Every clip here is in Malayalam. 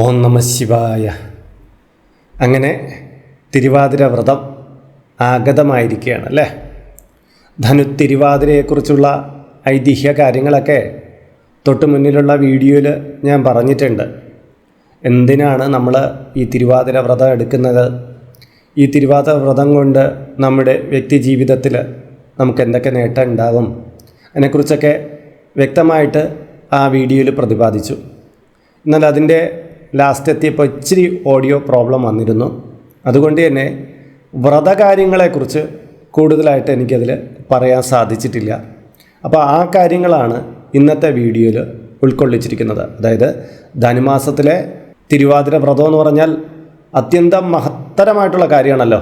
ഓം നമ ശിവായ. അങ്ങനെ തിരുവാതിര വ്രതം ആഗതമായിരിക്കുകയാണ് അല്ലേ ധനു തിരുവാതിരയെക്കുറിച്ചുള്ള ഐതിഹ്യ കാര്യങ്ങളൊക്കെ തൊട്ട് മുന്നിലുള്ള വീഡിയോയിൽ ഞാൻ പറഞ്ഞിട്ടുണ്ട്. എന്തിനാണ് നമ്മൾ ഈ തിരുവാതിര വ്രതം എടുക്കുന്നത്? ഈ തിരുവാതിര വ്രതം കൊണ്ട് നമ്മുടെ വ്യക്തി ജീവിതത്തിൽ നമുക്ക് എന്തൊക്കെ നേട്ടം ഉണ്ടാകും അതിനെക്കുറിച്ചൊക്കെ വ്യക്തമായിട്ട് ആ വീഡിയോയിൽ പ്രതിപാദിച്ചു. എന്നാൽ അതിന്റെ ലാസ്റ്റ് എത്തിയപ്പോൾ ഇച്ചിരി ഓഡിയോ പ്രോബ്ലം വന്നിരുന്നു. അതുകൊണ്ട് തന്നെ വ്രതകാര്യങ്ങളെക്കുറിച്ച് കൂടുതലായിട്ട് എനിക്കതിൽ പറയാൻ സാധിച്ചിട്ടില്ല. അപ്പോൾ ആ കാര്യങ്ങളാണ് ഇന്നത്തെ വീഡിയോയിൽ ഉൾക്കൊള്ളിച്ചിരിക്കുന്നത്. അതായത് ധനുമാസത്തിലെ തിരുവാതിര വ്രതം എന്ന് പറഞ്ഞാൽ അത്യന്തം മഹത്തരമായിട്ടുള്ള കാര്യമാണല്ലോ.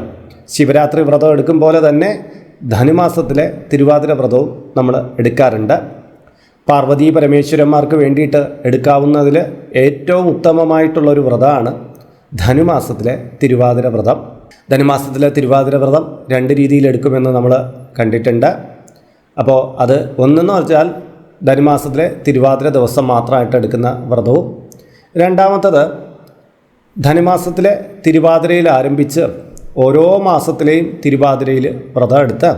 ശിവരാത്രി വ്രതം എടുക്കും പോലെ തന്നെ ധനുമാസത്തിലെ തിരുവാതിര വ്രതവും നമ്മൾ എടുക്കാറുണ്ട്. പാർവതീ പരമേശ്വരന്മാർക്ക് വേണ്ടിയിട്ട് എടുക്കാവുന്നതിൽ ഏറ്റവും ഉത്തമമായിട്ടുള്ള ഒരു വ്രതമാണ് ധനുമാസത്തിലെ തിരുവാതിര വ്രതം. ധനുമാസത്തിലെ തിരുവാതിര വ്രതം രണ്ട് രീതിയിൽ എടുക്കുമെന്ന് നമ്മൾ കണ്ടിട്ടുണ്ട്. അപ്പോൾ അത് ഒന്നെന്ന് വെച്ചാൽ ധനുമാസത്തിലെ തിരുവാതിര ദിവസം മാത്രമായിട്ട് എടുക്കുന്ന വ്രതവും. രണ്ടാമത്തത് ധനുമാസത്തിലെ തിരുവാതിരയിൽ ആരംഭിച്ച് ഓരോ മാസത്തിലെയും തിരുവാതിരയിൽ വ്രതം എടുത്ത്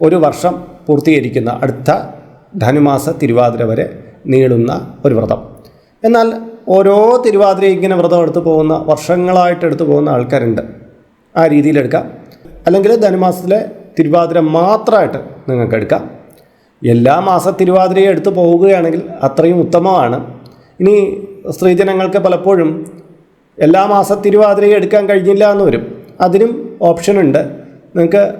ഒരു വർഷം പൂർത്തീകരിക്കുന്ന അടുത്ത ധനുമാസ തിരുവാതിര വരെ നീളുന്ന ഒരു വ്രതം. എന്നാൽ ഓരോ തിരുവാതിരയും ഇങ്ങനെ വ്രതം എടുത്ത് പോകുന്ന വർഷങ്ങളായിട്ട് എടുത്തു പോകുന്ന ആൾക്കാരുണ്ട്. ആ രീതിയിലെടുക്കാം അല്ലെങ്കിൽ ധനുമാസത്തിലെ തിരുവാതിര മാത്രമായിട്ട് നിങ്ങൾക്ക് എടുക്കാം. എല്ലാ മാസ തിരുവാതിരയും എടുത്ത് പോവുകയാണെങ്കിൽ അത്രയും ഉത്തമമാണ്. ഇനി സ്ത്രീജനങ്ങൾക്ക് പലപ്പോഴും എല്ലാ മാസ തിരുവാതിരയും എടുക്കാൻ കഴിഞ്ഞില്ല എന്ന് വരും. അതിനും ഓപ്ഷനുണ്ട് നിങ്ങൾക്ക്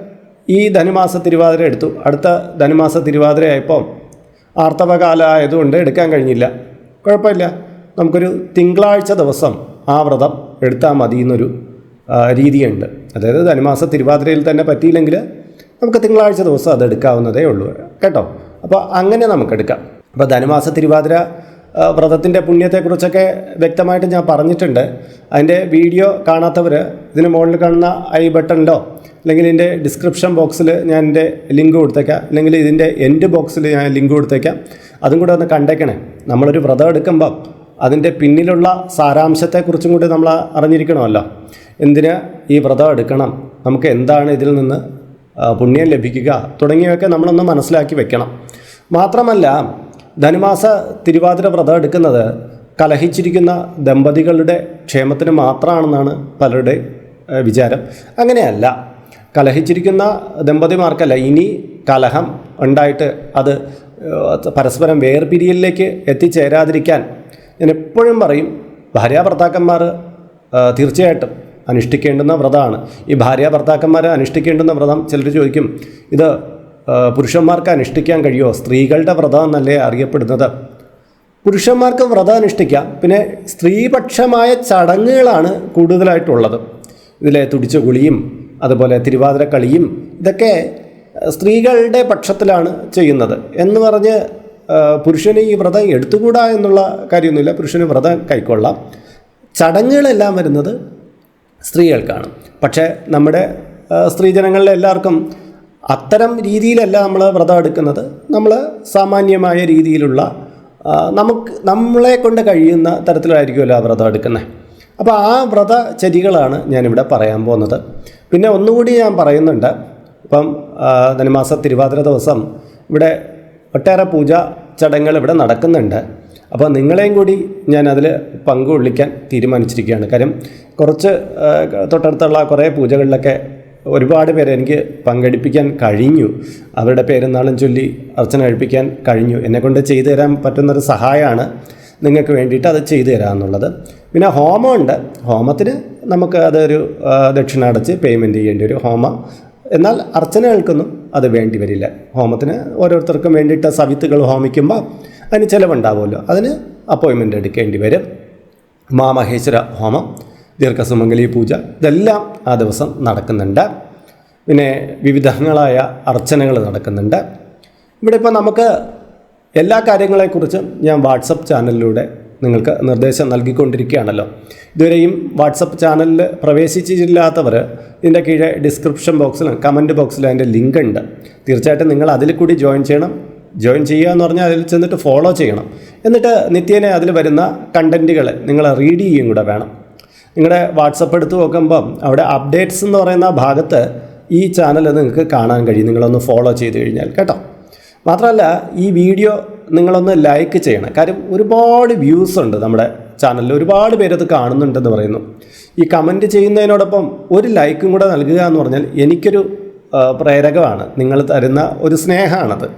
ഈ ധനുമാസ തിരുവാതിര എടുത്തു. അടുത്ത ധനുമാസ തിരുവാതിരയായപ്പോൾ ആർത്തവകാലം ആയതുകൊണ്ട് എടുക്കാൻ കഴിഞ്ഞില്ല. കുഴപ്പമില്ല. നമുക്കൊരു തിങ്കളാഴ്ച ദിവസം ആ വ്രതം എടുത്താൽ മതി എന്നൊരു രീതിയുണ്ട്. അതായത് ധനുമാസ തിരുവാതിരയിൽ തന്നെ പറ്റിയില്ലെങ്കിൽ നമുക്ക് തിങ്കളാഴ്ച ദിവസം അത് എടുക്കാവുന്നതേ ഉള്ളൂ. കേട്ടോ? അപ്പോൾ അങ്ങനെ നമുക്കെടുക്കാം. അപ്പോൾ ധനുമാസ തിരുവാതിര വ്രതത്തിന്റെ പുണ്യത്തെക്കുറിച്ചൊക്കെ വ്യക്തമായിട്ട് ഞാൻ പറഞ്ഞിട്ടുണ്ട്. അതിന്റെ വീഡിയോ കാണാത്തവർ ഇതിന് മുകളിൽ കാണുന്ന ഐ ബട്ടണിലോ അല്ലെങ്കിൽ ഇതിന്റെ ഡിസ്ക്രിപ്ഷൻ ബോക്സിൽ ഞാൻ എന്റെ ലിങ്ക് കൊടുത്തേക്കാം. അല്ലെങ്കിൽ ഇതിന്റെ എൻഡ് ബോക്സിൽ ഞാൻ ലിങ്ക് കൊടുത്തേക്കാം. അതും കൂടെ ഒന്ന് കണ്ടേക്കണേ. നമ്മളൊരു വ്രതം എടുക്കുമ്പം അതിന്റെ പിന്നിലുള്ള സാരാംശത്തെക്കുറിച്ചും കൂടി നമ്മൾ അറിഞ്ഞിരിക്കണമല്ലോ. എന്തിന് ഈ വ്രതം എടുക്കണം? നമുക്ക് എന്താണ് ഇതിൽ നിന്ന് പുണ്യം ലഭിക്കുക തുടങ്ങിയവയൊക്കെ നമ്മളൊന്ന് മനസ്സിലാക്കി വെക്കണം. മാത്രമല്ല ധനുമാസ തിരുവാതിര വ്രതം എടുക്കുന്നത് കലഹിച്ചിരിക്കുന്ന ദമ്പതികളുടെ ക്ഷേമത്തിന് മാത്രമാണെന്നാണ് പലരുടെ വിചാരം. അങ്ങനെയല്ല. കലഹിച്ചിരിക്കുന്ന ദമ്പതിമാർക്കല്ല ഇനി കലഹം ഉണ്ടായിട്ട് അത് പരസ്പരം വേർപിരിയലിലേക്ക് എത്തിച്ചേരാതിരിക്കാൻ ഞാൻ എപ്പോഴും പറയും ഭാര്യ ഭർത്താക്കന്മാർ തീർച്ചയായിട്ടും അനുഷ്ഠിക്കേണ്ടുന്ന വ്രതമാണ്. ഈ ഭാര്യ ഭർത്താക്കന്മാർ അനുഷ്ഠിക്കേണ്ടുന്ന വ്രതം ചിലർ ചോദിക്കും ഇത് പുരുഷന്മാർക്ക് അനുഷ്ഠിക്കാൻ കഴിയുമോ? സ്ത്രീകളുടെ വ്രതം എന്നല്ലേ അറിയപ്പെടുന്നത്. പുരുഷന്മാർക്ക് വ്രതം അനുഷ്ഠിക്കാം. പിന്നെ സ്ത്രീപക്ഷമായ ചടങ്ങുകളാണ് കൂടുതലായിട്ടുള്ളത്. ഇതിലെ തുടിച്ച കുളിയും അതുപോലെ തിരുവാതിര കളിയും ഇതൊക്കെ സ്ത്രീകളുടെ പക്ഷത്തിലാണ് ചെയ്യുന്നത്. എന്ന് പറഞ്ഞ് പുരുഷന് ഈ വ്രതം എടുത്തുകൂടാ എന്നുള്ള കാര്യമൊന്നുമില്ല. പുരുഷന് വ്രതം കൈക്കൊള്ളാം. ചടങ്ങുകളെല്ലാം വരുന്നത് സ്ത്രീകൾക്കാണ്. പക്ഷേ നമ്മുടെ സ്ത്രീജനങ്ങളിലെല്ലാവർക്കും അത്തരം രീതിയിലല്ല നമ്മൾ വ്രതം എടുക്കുന്നത്. നമ്മൾ സാമാന്യമായ രീതിയിലുള്ള നമുക്ക് നമ്മളെ കൊണ്ട് കഴിയുന്ന തരത്തിലായിരിക്കുമല്ലോ ആ വ്രതം എടുക്കുന്നത് അപ്പോൾ ആ വ്രത ചരികളാണ് ഞാനിവിടെ പറയാൻ പോകുന്നത്. പിന്നെ ഒന്നുകൂടി ഞാൻ പറയുന്നുണ്ട്. ഇപ്പം ധനുമാസ തിരുവാതിര ദിവസം ഇവിടെ ഒട്ടേറെ പൂജ ചടങ്ങുകൾ ഇവിടെ നടക്കുന്നുണ്ട്. അപ്പോൾ നിങ്ങളെയും കൂടി ഞാൻ അതിൽ പങ്കുകൊള്ളിക്കാൻ തീരുമാനിച്ചിരിക്കുകയാണ്. കാര്യം കുറച്ച് തൊട്ടടുത്തുള്ള കുറേ പൂജകളിലൊക്കെ ഒരുപാട് പേരെ എനിക്ക് പങ്കെടുപ്പിക്കാൻ കഴിഞ്ഞു. അവരുടെ പേരെന്നാളും ചൊല്ലി അർച്ചന കഴിപ്പിക്കാൻ കഴിഞ്ഞു. എന്നെക്കൊണ്ട് ചെയ്തു തരാൻ പറ്റുന്നൊരു സഹായമാണ് നിങ്ങൾക്ക് വേണ്ടിയിട്ട് അത് ചെയ്തു തരാമെന്നുള്ളത് പിന്നെ ഹോമമുണ്ട്. ഹോമത്തിന് നമുക്ക് അതൊരു ദക്ഷിണ അടച്ച് പേയ്മെന്റ് ചെയ്യേണ്ടി വരും ഹോമ. എന്നാൽ അർച്ചനകൾക്കൊന്നും അത് വേണ്ടി വരില്ല. ഹോമത്തിന് ഓരോരുത്തർക്കും വേണ്ടിയിട്ട് സവിത്തുകൾ ഹോമിക്കുമ്പോൾ അതിന് ചിലവുണ്ടാവുമല്ലോ. അതിന് അപ്പോയിൻമെന്റ് എടുക്കേണ്ടി വരും. മാമഹേശ്വര ഹോമം. ദീർഘസുമംഗലി പൂജ ഇതെല്ലാം ആ ദിവസം നടക്കുന്നുണ്ട്. പിന്നെ വിവിധങ്ങളായ അർച്ചനകൾ നടക്കുന്നുണ്ട്. ഇവിടെ ഇപ്പോൾ നമുക്ക് എല്ലാ കാര്യങ്ങളെക്കുറിച്ചും ഞാൻ വാട്സപ്പ് ചാനലിലൂടെ നിങ്ങൾക്ക് നിർദ്ദേശം നൽകിക്കൊണ്ടിരിക്കുകയാണല്ലോ. ഇതുവരെയും വാട്സപ്പ് ചാനലിൽ പ്രവേശിച്ചിട്ടില്ലാത്തവർ ഇതിന്റെ കീഴെ ഡിസ്ക്രിപ്ഷൻ ബോക്സിൽ കമന്റ് ബോക്സിൽ അതിന്റെ ലിങ്ക് ഉണ്ട് തീർച്ചയായിട്ടും നിങ്ങൾ അതിൽ കൂടി ജോയിൻ ചെയ്യണം. ജോയിൻ ചെയ്യുക എന്ന് പറഞ്ഞാൽ അതിൽ ചെന്നിട്ട് ഫോളോ ചെയ്യണം. എന്നിട്ട് നിത്യേനെ അതിൽ വരുന്ന കണ്ടന്റുകൾ നിങ്ങൾ റീഡ് ചെയ്യുകയും കൂടെ വേണം. നിങ്ങളുടെ വാട്സപ്പ് എടുത്ത് നോക്കുമ്പം അവിടെ അപ്ഡേറ്റ്സ് എന്ന് പറയുന്ന ഭാഗത്ത് ഈ ചാനൽ നിങ്ങൾക്ക് കാണാൻ കഴിയും. നിങ്ങളൊന്ന് ഫോളോ ചെയ്ത് കഴിഞ്ഞാൽ കേട്ടോ. മാത്രമല്ല ഈ വീഡിയോ നിങ്ങളൊന്ന് ലൈക്ക് ചെയ്യണം. കാര്യം ഒരുപാട് വ്യൂസ് ഉണ്ട് നമ്മുടെ ചാനലിൽ ഒരുപാട് പേരത് കാണുന്നുണ്ടെന്ന് പറയുന്നു. ഈ കമന്റ് ചെയ്യുന്നതിനോടൊപ്പം ഒരു ലൈക്കും കൂടെ നൽകുക എന്ന് പറഞ്ഞാൽ എനിക്കൊരു പ്രേരകമാണ്. നിങ്ങൾ തരുന്ന ഒരു സ്നേഹമാണത്.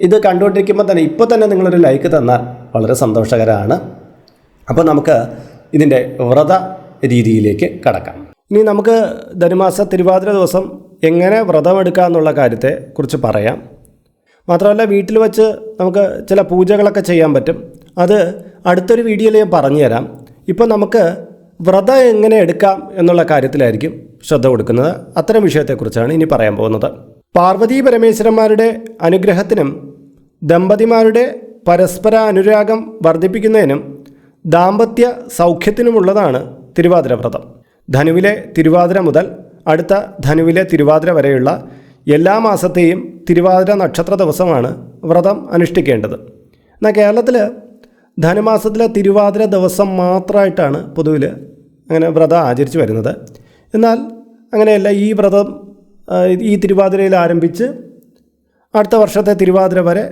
ഇത് കണ്ടുകൊണ്ടിരിക്കുമ്പോൾ തന്നെ ഇപ്പോൾ തന്നെ നിങ്ങളൊരു ലൈക്ക് തന്നാൽ വളരെ സന്തോഷകരമാണ്. അപ്പോൾ നമുക്ക് ഇതിന്റെ വ്രത രീതിയിലേക്ക് കടക്കാം. ഇനി നമുക്ക് ധനുമാസ തിരുവാതിര ദിവസം എങ്ങനെ വ്രതമെടുക്കാം എന്നുള്ള കാര്യത്തെ കുറിച്ച് പറയാം. മാത്രമല്ല വീട്ടിൽ വച്ച് നമുക്ക് ചില പൂജകളൊക്കെ ചെയ്യാൻ പറ്റും. അത് അടുത്തൊരു വീഡിയോയിൽ ഞാൻ പറഞ്ഞുതരാം. ഇപ്പോൾ നമുക്ക് വ്രതം എങ്ങനെ എടുക്കാം എന്നുള്ള കാര്യത്തിലായിരിക്കും ശ്രദ്ധ കൊടുക്കുന്നത്. അത്തരം വിഷയത്തെക്കുറിച്ചാണ് ഇനി പറയാൻ പോകുന്നത്. പാർവതി പരമേശ്വരന്മാരുടെ അനുഗ്രഹത്തിനും ദമ്പതിമാരുടെ പരസ്പര അനുരാഗം വർദ്ധിപ്പിക്കുന്നതിനും ദാമ്പത്യ സൗഖ്യത്തിനുമുള്ളതാണ് തിരുവാതിര വ്രതം. ധനുവിലെ തിരുവാതിര മുതൽ അടുത്ത ധനുവിലെ തിരുവാതിര വരെയുള്ള എല്ലാ മാസത്തെയും തിരുവാതിര നക്ഷത്ര ദിവസമാണ് വ്രതം അനുഷ്ഠിക്കേണ്ടത്. എന്നാൽ കേരളത്തിൽ ധനുമാസത്തിലെ തിരുവാതിര ദിവസം മാത്രമായിട്ടാണ് പൊതുവിൽ അങ്ങനെ വ്രതം ആചരിച്ചു വരുന്നത്. എന്നാൽ അങ്ങനെയല്ല ഈ വ്രതം ഈ തിരുവാതിരയിൽ ആരംഭിച്ച് അടുത്ത വർഷത്തെ തിരുവാതിര വരെ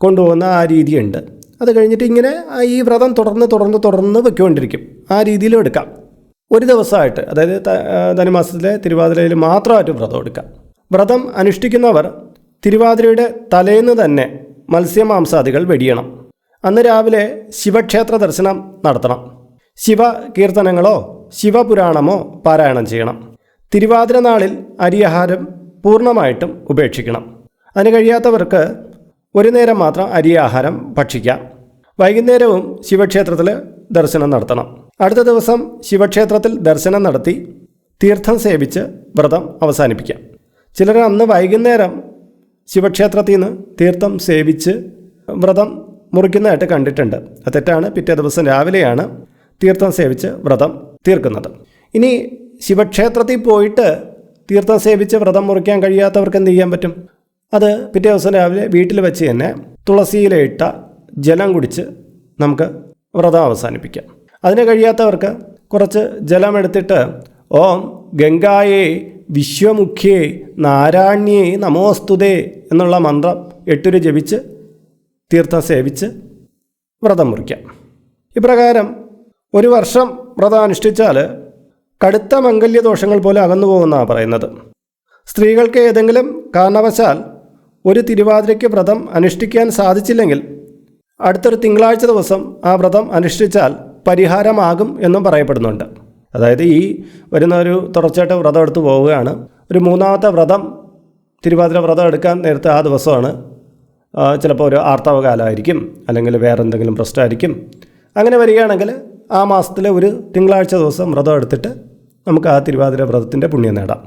കൊണ്ടുപോകുന്ന ആ രീതിയുണ്ട്. അത് കഴിഞ്ഞിട്ട് ഇങ്ങനെ ഈ വ്രതം തുടർന്ന് തുടർന്ന് തുടർന്ന് വെക്കൊണ്ടിരിക്കും ആ രീതിയിലും എടുക്കാം. ഒരു ദിവസമായിട്ട് അതായത് ധനുമാസത്തിലെ തിരുവാതിരയിൽ മാത്രമായിട്ട് വ്രതം എടുക്കാം. വ്രതം അനുഷ്ഠിക്കുന്നവർ തിരുവാതിരയുടെ തലേന്ന് തന്നെ മത്സ്യമാംസാദികൾ വെടിയണം. അന്ന് രാവിലെ ശിവക്ഷേത്ര ദർശനം നടത്തണം. ശിവ കീർത്തനങ്ങളോ ശിവപുരാണമോ പാരായണം ചെയ്യണം. തിരുവാതിര നാളിൽ അരിയാഹാരം പൂർണമായിട്ടും ഉപേക്ഷിക്കണം. അതിന് കഴിയാത്തവർക്ക് ഒരു നേരം മാത്രം അരി ആഹാരം ഭക്ഷിക്കാം വൈകുന്നേരവും ശിവക്ഷേത്രത്തിൽ ദർശനം നടത്തണം. അടുത്ത ദിവസം ശിവക്ഷേത്രത്തിൽ ദർശനം നടത്തി തീർത്ഥം സേവിച്ച് വ്രതം അവസാനിപ്പിക്കാം. ചിലർ അന്ന് വൈകുന്നേരം ശിവക്ഷേത്രത്തിൽ നിന്ന് തീർത്ഥം സേവിച്ച് വ്രതം മുറിക്കുന്നതായിട്ട് കണ്ടിട്ടുണ്ട്. അത് തെറ്റാണ്. പിറ്റേ ദിവസം രാവിലെയാണ് തീർത്ഥം സേവിച്ച് വ്രതം തീർക്കുന്നത്. ഇനി ശിവക്ഷേത്രത്തിൽ പോയിട്ട് തീർത്ഥം സേവിച്ച് വ്രതം മുറിക്കാൻ കഴിയാത്തവർക്ക് എന്ത് ചെയ്യാൻ പറ്റും? അത് പിറ്റേ ദിവസം രാവിലെ വീട്ടിൽ വെച്ച് തന്നെ തുളസിയിലിട്ട ജലം കുടിച്ച് നമുക്ക് വ്രതം അവസാനിപ്പിക്കാം. അതിന് കഴിയാത്തവർക്ക് കുറച്ച് ജലമെടുത്തിട്ട് ഓം ഗംഗായേ വിശ്വമുഖ്യേ നാരായണ്യേ നമോസ്തുതേ എന്നുള്ള മന്ത്രം എട്ടുരു ജപിച്ച് തീർത്ഥം സേവിച്ച് വ്രതം മുറിക്കാം. ഇപ്രകാരം ഒരു വർഷം വ്രതം അനുഷ്ഠിച്ചാൽ കടുത്ത മംഗല്യദോഷങ്ങൾ പോലെ അകന്നു പോകുന്നതാണ് പറയുന്നത്. സ്ത്രീകൾക്ക് ഏതെങ്കിലും കാരണവശാൽ ഒരു തിരുവാതിരയ്ക്ക് വ്രതം അനുഷ്ഠിക്കാൻ സാധിച്ചില്ലെങ്കിൽ അടുത്തൊരു തിങ്കളാഴ്ച ദിവസം ആ വ്രതം അനുഷ്ഠിച്ചാൽ പരിഹാരമാകും എന്നും പറയപ്പെടുന്നുണ്ട്. അതായത് ഈ വരുന്ന ഒരു തുടർച്ചയായിട്ട് വ്രതം എടുത്തു പോവുകയാണ്. ഒരു മൂന്നാമത്തെ വ്രതം തിരുവാതിര വ്രതം എടുക്കാൻ നേരത്തെ ആ ദിവസമാണ്. ചിലപ്പോൾ ഒരു ആർത്തവ കാലമായിരിക്കും അല്ലെങ്കിൽ വേറെ എന്തെങ്കിലും പ്രശ്നമായിരിക്കും. അങ്ങനെ വരികയാണെങ്കിൽ ആ മാസത്തിലെ ഒരു തിങ്കളാഴ്ച ദിവസം വ്രതം എടുത്തിട്ട് നമുക്ക് ആ തിരുവാതിര വ്രതത്തിന്റെ പുണ്യം നേടാം.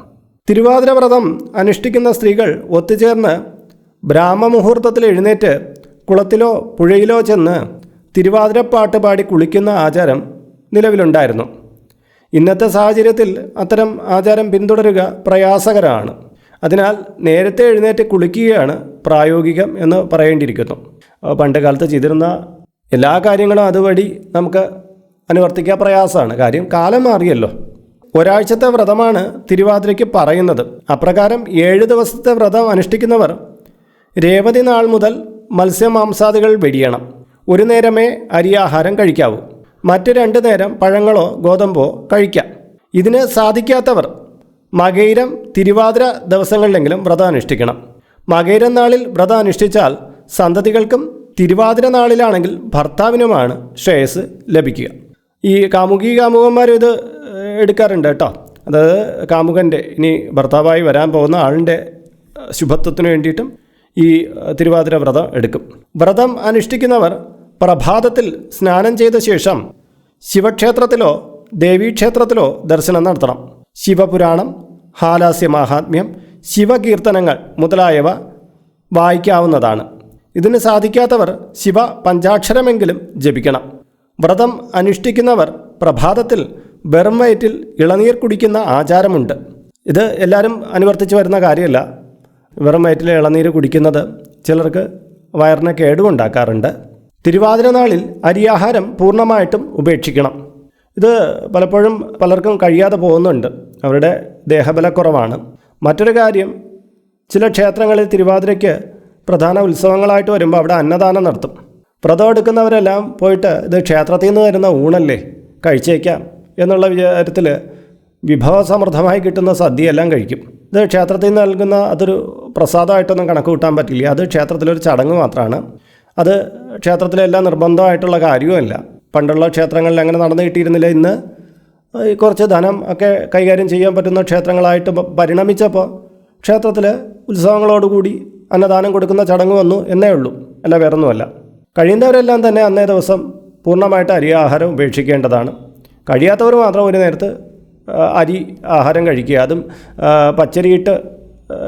തിരുവാതിര വ്രതം അനുഷ്ഠിക്കുന്ന സ്ത്രീകൾ ഒത്തുചേർന്ന് ബ്രാഹ്മമുഹൂർത്തത്തിൽ എഴുന്നേറ്റ് കുളത്തിലോ പുഴയിലോ ചെന്ന് തിരുവാതിരപ്പാട്ട് പാടി കുളിക്കുന്ന ആചാരം നിലവിലുണ്ടായിരുന്നു. ഇന്നത്തെ സാഹചര്യത്തിൽ അത്തരം ആചാരം പിന്തുടരുക പ്രയാസകരമാണ്. അതിനാൽ നേരത്തെ എഴുന്നേറ്റ് കുളിക്കുകയാണ് പ്രായോഗികം എന്ന് പറയേണ്ടിയിരിക്കുന്നു. പണ്ട് കാലത്ത് ചെയ്തിരുന്ന എല്ലാ കാര്യങ്ങളും അതുവഴി നമുക്ക് അനുവർത്തിക്കാൻ പ്രയാസമാണ്. കാര്യം കാലം മാറിയല്ലോ. ഒരാഴ്ചത്തെ വ്രതമാണ് തിരുവാതിരയ്ക്ക് പറയുന്നത്. അപ്രകാരം ഏഴ് ദിവസത്തെ വ്രതം അനുഷ്ഠിക്കുന്നവർ രേവതി നാൾ മുതൽ മത്സ്യമാംസാദികൾ വെടിയണം. ഒരു നേരമേ അരിയാഹാരം കഴിക്കാവൂ. മറ്റു രണ്ട് നേരം പഴങ്ങളോ ഗോതമ്പോ കഴിക്കാം. ഇതിന് സാധിക്കാത്തവർ മകൈരം തിരുവാതിര ദിവസങ്ങളിലെങ്കിലും വ്രതം അനുഷ്ഠിക്കണം മകൈരം നാളിൽ വ്രതം അനുഷ്ഠിച്ചാൽ സന്തതികൾക്കും തിരുവാതിര നാളിലാണെങ്കിൽ ഭർത്താവിനുമാണ് ശ്രേയസ് ലഭിക്കുക. ഈ കാമുകി കാമുകന്മാരും ഇത് എടുക്കാറുണ്ട് കേട്ടോ. അതായത് കാമുകന്റെ ഇനി ഭർത്താവായി വരാൻ പോകുന്ന ആളിന്റെ ശുഭത്വത്തിന് വേണ്ടിയിട്ടും ഈ തിരുവാതിര വ്രതം എടുക്കും. വ്രതം അനുഷ്ഠിക്കുന്നവർ പ്രഭാതത്തിൽ സ്നാനം ചെയ്ത ശേഷം ശിവക്ഷേത്രത്തിലോ ദേവീക്ഷേത്രത്തിലോ ദർശനം നടത്തണം. ശിവപുരാണം ഹാലാസ്യ മാഹാത്മ്യം ശിവകീർത്തനങ്ങൾ മുതലായവ വായിക്കാവുന്നതാണ്. ഇതിന് സാധിക്കാത്തവർ ശിവ പഞ്ചാക്ഷരമെങ്കിലും ജപിക്കണം. വ്രതം അനുഷ്ഠിക്കുന്നവർ പ്രഭാതത്തിൽ വെറും വയറ്റിൽ ഇളനീർ കുടിക്കുന്ന ആചാരമുണ്ട്. ഇത് എല്ലാവരും അനുവർത്തിച്ച് വരുന്ന കാര്യമല്ല. വെറും വയറ്റിലെ ഇളനീര് കുടിക്കുന്നത് ചിലർക്ക് വയറിന് കേടുമുണ്ടാക്കാറുണ്ട് തിരുവാതിര നാളിൽ അരിയാഹാരം പൂർണമായിട്ടും ഉപേക്ഷിക്കണം. ഇത് പലപ്പോഴും പലർക്കും കഴിയാതെ പോകുന്നുണ്ട്. അവരുടെ ദേഹബലക്കുറവാണ്. മറ്റൊരു കാര്യം ചില ക്ഷേത്രങ്ങളിൽ തിരുവാതിരയ്ക്ക് പ്രധാന ഉത്സവങ്ങളായിട്ട് വരുമ്പോൾ അവിടെ അന്നദാനം നടത്തും. വ്രതം എടുക്കുന്നവരെല്ലാം പോയിട്ട് ഇത് ക്ഷേത്രത്തിൽ നിന്ന് തരുന്ന ഊണല്ലേ കഴിച്ചേക്കാം എന്നുള്ള വിചാരത്തിൽ വിഭവസമൃദ്ധമായി കിട്ടുന്ന സദ്യയെല്ലാം കഴിക്കും. ഇത് ക്ഷേത്രത്തിൽ നിന്ന് നൽകുന്ന അതൊരു പ്രസാദമായിട്ടൊന്നും കണക്ക് കൂട്ടാൻ പറ്റില്ല. അത് ക്ഷേത്രത്തിലൊരു ചടങ്ങ് മാത്രമാണ് അത് ക്ഷേത്രത്തിലെല്ലാം നിർബന്ധമായിട്ടുള്ള കാര്യവുമല്ല. പണ്ടുള്ള ക്ഷേത്രങ്ങളിൽ അങ്ങനെ നടന്നു കിട്ടിയിരുന്നില്ല. ഇന്ന് കുറച്ച് ധനം ഒക്കെ കൈകാര്യം ചെയ്യാൻ പറ്റുന്ന ക്ഷേത്രങ്ങളായിട്ട് പരിണമിച്ചപ്പോൾ ക്ഷേത്രത്തിൽ ഉത്സവങ്ങളോടുകൂടി അന്നദാനം കൊടുക്കുന്ന ചടങ്ങ് വന്നു എന്നേ ഉള്ളൂ. അല്ല വേറൊന്നുമല്ല. കഴിയുന്നവരെല്ലാം തന്നെ അന്നേ ദിവസം പൂർണമായിട്ട് അരി ആഹാരം ഉപേക്ഷിക്കേണ്ടതാണ്. കഴിയാത്തവർ മാത്രം ഒരു നേരത്ത് അരി ആഹാരം കഴിക്കുക. അതും പച്ചരിയിട്ട്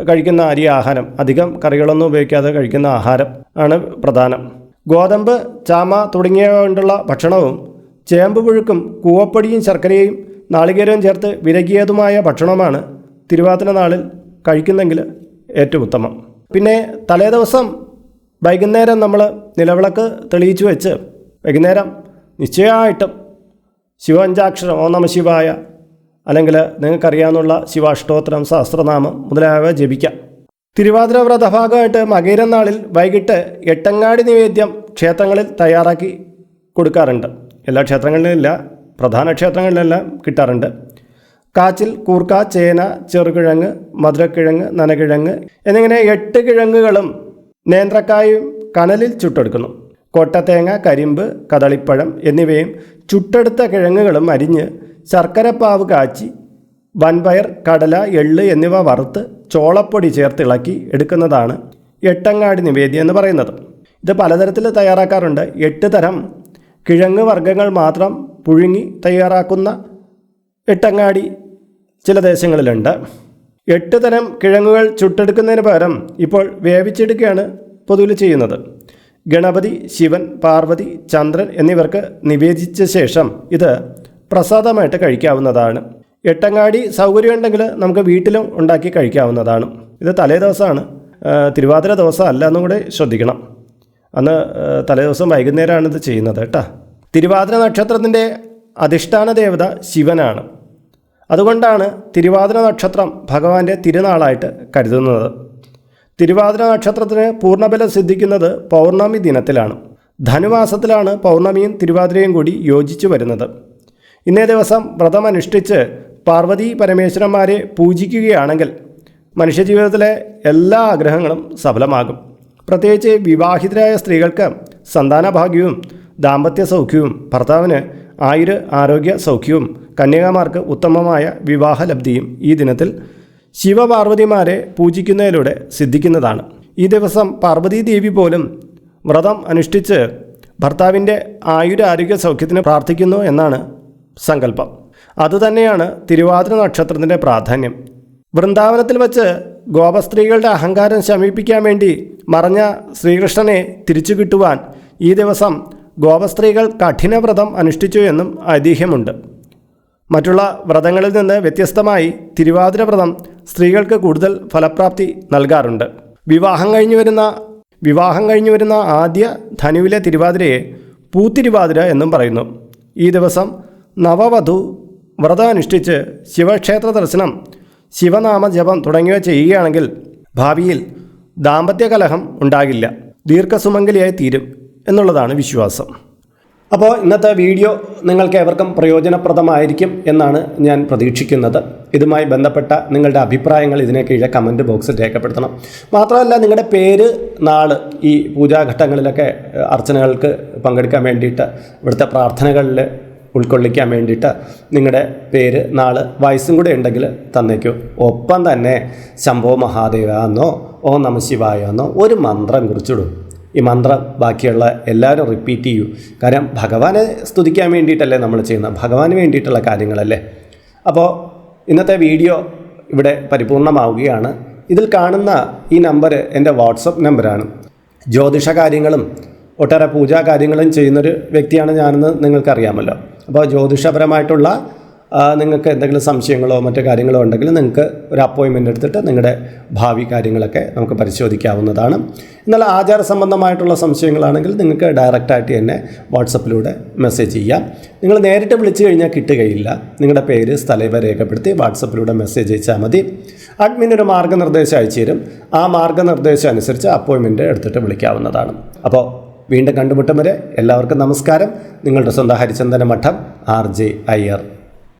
കഴിക്കുന്ന അരി ആഹാരം. അധികം കറികളൊന്നും ഉപയോഗിക്കാതെ കഴിക്കുന്ന ആഹാരം ആണ് പ്രധാനം. ഗോതമ്പ് ചാമ തുടങ്ങിയ കൊണ്ടുള്ള ഭക്ഷണവും ചേമ്പ് പുഴുക്കും കൂവപ്പൊടിയും ശർക്കരയും നാളികേരവും ചേർത്ത് വിരകിയതുമായ ഭക്ഷണമാണ് തിരുവാതിര നാളിൽ കഴിക്കുന്നെങ്കിൽ ഏറ്റവും ഉത്തമം. പിന്നെ തലേദിവസം വൈകുന്നേരം നമ്മൾ നിലവിളക്ക് തെളിയിച്ചു വെച്ച് വൈകുന്നേരം നിശ്ചയമായിട്ടും ശിവഞ്ചാക്ഷരം ഓ നമ ശിവായ അല്ലെങ്കിൽ നിങ്ങൾക്കറിയാവുന്ന ശിവാഷ്ടോത്രം സഹസ്രനാമം മുതലായവ ജപിക്കാം. തിരുവാതിര വ്രതഭാഗമായിട്ട് മകയിരം നാളിൽ വൈകിട്ട് എട്ടങ്ങാടി നിവേദ്യം ക്ഷേത്രങ്ങളിൽ തയ്യാറാക്കി കൊടുക്കാറുണ്ട്. എല്ലാ ക്ഷേത്രങ്ങളിലും ഇല്ല പ്രധാന ക്ഷേത്രങ്ങളിലെല്ലാം കിട്ടാറുണ്ട്. കാച്ചിൽ കൂർക്ക ചേന ചെറുകിഴങ്ങ് മധുരക്കിഴങ്ങ് നനകിഴങ്ങ് എന്നിങ്ങനെ എട്ട് കിഴങ്ങുകളും നേന്ത്രക്കായും കനലിൽ ചുട്ടെടുക്കുന്നു. കൊട്ടത്തേങ്ങ കരിമ്പ് കദളിപ്പഴം എന്നിവയും ചുട്ടെടുത്ത കിഴങ്ങുകളും അരിഞ്ഞ് ശർക്കരപ്പാവ് കാച്ചി വൻപയർ കടല എള്ള് എന്നിവ വറുത്ത് ചോളപ്പൊടി ചേർത്ത് ഇളക്കി എടുക്കുന്നതാണ് എട്ടങ്ങാടി നിവേദ്യം എന്ന് പറയുന്നത്. ഇത് പലതരത്തിൽ തയ്യാറാക്കാറുണ്ട്. എട്ട് തരം കിഴങ്ങ് വർഗങ്ങൾ മാത്രം പുഴുങ്ങി തയ്യാറാക്കുന്ന എട്ടങ്ങാടി ചില ദേശങ്ങളിലുണ്ട്. എട്ട് തരം കിഴങ്ങുകൾ ചുട്ടെടുക്കുന്നതിന് പകരം ഇപ്പോൾ വേവിച്ചെടുക്കുകയാണ് പൊതുവിൽ ചെയ്യുന്നത്. ഗണപതി ശിവൻ പാർവതി ചന്ദ്രൻ എന്നിവർക്ക് നിവേദിച്ച ശേഷം ഇത് പ്രസാദമായിട്ട് കഴിക്കാവുന്നതാണ്. എട്ടങ്ങാടി സൗകര്യമുണ്ടെങ്കിൽ നമുക്ക് വീട്ടിലും ഉണ്ടാക്കി കഴിക്കാവുന്നതാണ്. ഇത് തലേ ദിവസമാണ് തിരുവാതിര ദിവസം അല്ല എന്നും കൂടെ ശ്രദ്ധിക്കണം. അന്ന് തലേദിവസം വൈകുന്നേരമാണ് ഇത് ചെയ്യുന്നത് കേട്ടോ. തിരുവാതിര നക്ഷത്രത്തിന്റെ അധിഷ്ഠാന ദേവത ശിവനാണ്. അതുകൊണ്ടാണ് തിരുവാതിര നക്ഷത്രം ഭഗവാന്റെ തിരുനാളായിട്ട് കരുതുന്നത്. തിരുവാതിര നക്ഷത്രത്തിന് പൂർണബലം സിദ്ധിക്കുന്നത് പൗർണമി ദിനത്തിലാണ്. ധനുമാസത്തിലാണ് പൗർണമിയും തിരുവാതിരയും കൂടി യോജിച്ചു വരുന്നത്. ഇന്നേ ദിവസം വ്രതം അനുഷ്ഠിച്ച് പാർവതി പരമേശ്വരന്മാരെ പൂജിക്കുകയാണെങ്കിൽ മനുഷ്യജീവിതത്തിലെ എല്ലാ ആഗ്രഹങ്ങളും സഫലമാകും. പ്രത്യേകിച്ച് വിവാഹിതരായ സ്ത്രീകൾക്ക് സന്താനഭാഗ്യവും ദാമ്പത്യ സൗഖ്യവും ഭർത്താവിന് ആയുര് ആരോഗ്യ സൗഖ്യവും കന്യകമാർക്ക് ഉത്തമമായ വിവാഹലബ്ധിയും ഈ ദിനത്തിൽ ശിവപാർവതിമാരെ പൂജിക്കുന്നതിലൂടെ സിദ്ധിക്കുന്നതാണ്. ഈ ദിവസം പാർവതീ ദേവി പോലും വ്രതം അനുഷ്ഠിച്ച് ഭർത്താവിന്റെ ആയുരാരോഗ്യ സൗഖ്യത്തിന് പ്രാർത്ഥിക്കുന്നു എന്നാണ് സങ്കല്പം. അതുതന്നെയാണ് തിരുവാതിര നക്ഷത്രത്തിന്റെ പ്രാധാന്യം. വൃന്ദാവനത്തിൽ വച്ച് ഗോപസ്ത്രീകളുടെ അഹങ്കാരം ശമിപ്പിക്കാൻ വേണ്ടി മറഞ്ഞ ശ്രീകൃഷ്ണനെ തിരിച്ചു കിട്ടുവാൻ ഈ ദിവസം ഗോപസ്ത്രീകൾ കഠിനവ്രതം അനുഷ്ഠിച്ചു എന്നും ഐതിഹ്യമുണ്ട്. മറ്റുള്ള വ്രതങ്ങളിൽ നിന്ന് വ്യത്യസ്തമായി തിരുവാതിര വ്രതം സ്ത്രീകൾക്ക് കൂടുതൽ ഫലപ്രാപ്തി നൽകാറുണ്ട്. വിവാഹം കഴിഞ്ഞു വരുന്ന വിവാഹം കഴിഞ്ഞു വരുന്ന ആദ്യ ധനുവിലെ തിരുവാതിരയെ പൂത്തിരുവാതിര എന്നും പറയുന്നു. ഈ ദിവസം നവവധു വ്രതം അനുഷ്ഠിച്ച് ശിവക്ഷേത്ര ദർശനം ശിവനാമ ജപം തുടങ്ങിയവ ചെയ്യുകയാണെങ്കിൽ ഭാവിയിൽ ദാമ്പത്യ കലഹം ഉണ്ടാകില്ല. ദീർഘസുമംഗലിയായി തീരും എന്നുള്ളതാണ് വിശ്വാസം. അപ്പോൾ ഇന്നത്തെ വീഡിയോ നിങ്ങൾക്ക് ഏവർക്കും പ്രയോജനപ്രദമായിരിക്കും എന്നാണ് ഞാൻ പ്രതീക്ഷിക്കുന്നത്. ഇതുമായി ബന്ധപ്പെട്ട നിങ്ങളുടെ അഭിപ്രായങ്ങൾ ഇതിനെ കീഴെ കമന്റ് ബോക്സിൽ രേഖപ്പെടുത്തണം. മാത്രമല്ല നിങ്ങളുടെ പേര് നാൾ ഈ പൂജാഘട്ടങ്ങളിലൊക്കെ അർച്ചനകൾക്ക് പങ്കെടുക്കാൻ വേണ്ടിയിട്ട് ഇവിടുത്തെ പ്രാർത്ഥനകളിൽ ഉൾക്കൊള്ളിക്കാൻ വേണ്ടിയിട്ട് നിങ്ങളുടെ പേര് നാൾ വയസ്സും കൂടെ ഉണ്ടെങ്കിൽ തന്നേക്കൂ. ഒപ്പം തന്നെ ശംഭോ മഹാദേവ എന്നോ ഓ നമ ശിവായ എന്നോ ഒരു മന്ത്രം കുറിച്ചിടും. ഈ മന്ത്രം ബാക്കിയുള്ള എല്ലാവരും റിപ്പീറ്റ് ചെയ്യൂ. കാരണം ഭഗവാനെ സ്തുതിക്കാൻ വേണ്ടിയിട്ടല്ലേ നമ്മൾ ചെയ്യുന്നത്. ഭഗവാന് വേണ്ടിയിട്ടുള്ള കാര്യങ്ങളല്ലേ. അപ്പോൾ ഇന്നത്തെ വീഡിയോ ഇവിടെ പരിപൂർണമാവുകയാണ്. ഇതിൽ കാണുന്ന ഈ നമ്പർ എന്റെ വാട്സപ്പ് നമ്പറാണ് ജ്യോതിഷ കാര്യങ്ങളും ഒട്ടേറെ പൂജാ കാര്യങ്ങളും ചെയ്യുന്നൊരു വ്യക്തിയാണ് ഞാനെന്ന് നിങ്ങൾക്കറിയാമല്ലോ. അപ്പോൾ ജ്യോതിഷപരമായിട്ടുള്ള നിങ്ങൾക്ക് എന്തെങ്കിലും സംശയങ്ങളോ മറ്റു കാര്യങ്ങളോ ഉണ്ടെങ്കിൽ നിങ്ങൾക്ക് ഒരു അപ്പോയിൻമെന്റ് എടുത്തിട്ട് നിങ്ങളുടെ ഭാവി കാര്യങ്ങളൊക്കെ നമുക്ക് പരിശോധിക്കാവുന്നതാണ്. എന്നാൽ ആചാര സംബന്ധമായിട്ടുള്ള സംശയങ്ങളാണെങ്കിൽ നിങ്ങൾക്ക് ഡയറക്റ്റായിട്ട് തന്നെ വാട്സപ്പിലൂടെ മെസ്സേജ് ചെയ്യാം. നിങ്ങൾ നേരിട്ട് വിളിച്ചു കഴിഞ്ഞാൽ കിട്ടുകയില്ല. നിങ്ങളുടെ പേര് സ്ഥലവ രേഖപ്പെടുത്തി വാട്സപ്പിലൂടെ മെസ്സേജ് അയച്ചാൽ മതി. അഡ്മിൻ ഒരു മാർഗനിർദ്ദേശം അയച്ചു തരും. ആ മാർഗനിർദ്ദേശം അനുസരിച്ച് അപ്പോയിൻമെന്റ് എടുത്തിട്ട് വിളിക്കാവുന്നതാണ്. അപ്പോൾ വീണ്ടും കണ്ടുമുട്ടും വരെ എല്ലാവർക്കും നമസ്കാരം. നിങ്ങളുടെ സ്വന്തം ഹരിചന്ദന മഠം ആർ ജെ അയ്യർ.